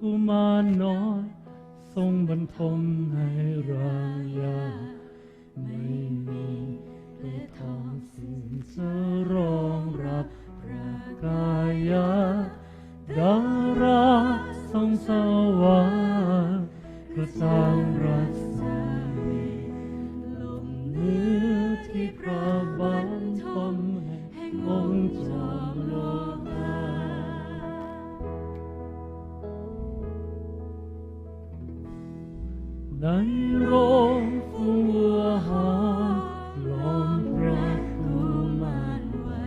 กุมารน้อย ทรงบรรทมให้รางยาไม่มีตัวทองสิ่งจะรองรับพระกายาดาราทรงสว่างกระจ่างรัศมีลงเนื้อที่พระบันทมแห่งองค์จอ ในโรงฟูวัวหอมลอมพระกุมารไว้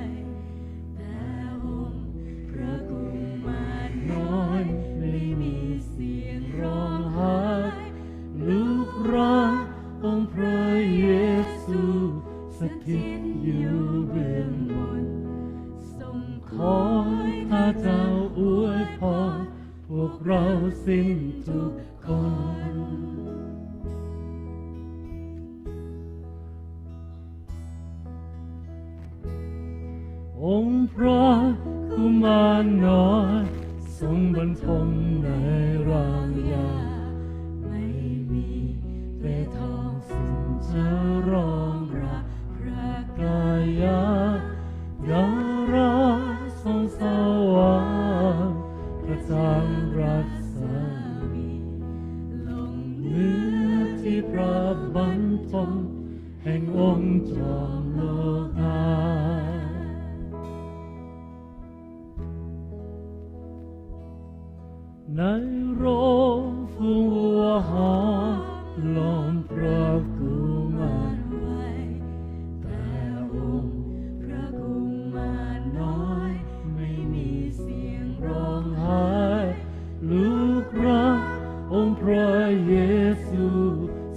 แต่องค์พระกุมารน้อยไม่มีเสียงร้องไห้ลูกรักองค์พระเยซูสถิตอยู่เบื้องบนทรงขอให้ข้าเจ้าอวยพรพวกเราสิ้นทุกคน องค์พระกุมารน้อยทรงบรรทมในรางยาไม่มีแต่ทองสิ่งจะรองรับพระกายาดาราทรงสว่างกระจางรักษาลงเนื้อที่พระบรรทมแห่งองค์จอมโลกา ในโรงฟูวัวหอมลอมพระกุมารไวแต่องค์พระกุมารน้อยไม่มีเสียงร้องไห้ลูกรักองค์พระเยซู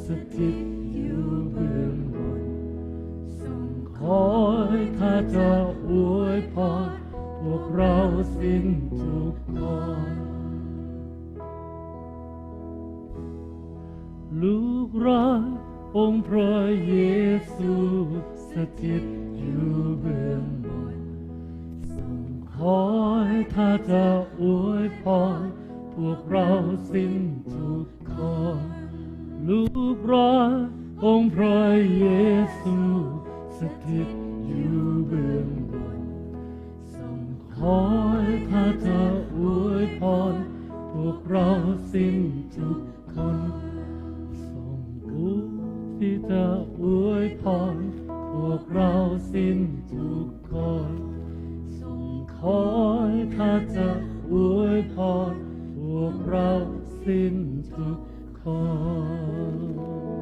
สถิตอยู่เบื้องบนทรงขอให้าจะอวยพรพวกเราสิ้นทุกค ลูกรักองค์พระเยซูสถิตอยู่เบื้องบนขอให้ข้าจะอวยพรพวกเราสิ้นทุกคนลูกรักองค์พระเยซูสถิตอยู่เบื้องบนส่งขอให้าจะอวยพรพวกเราสิ้นทุกคน ที่จะอวยพรพวกเราสิ้นทุกคนส่งขอยถ้าจะอวยพรพวกเราสิ้นทุกคน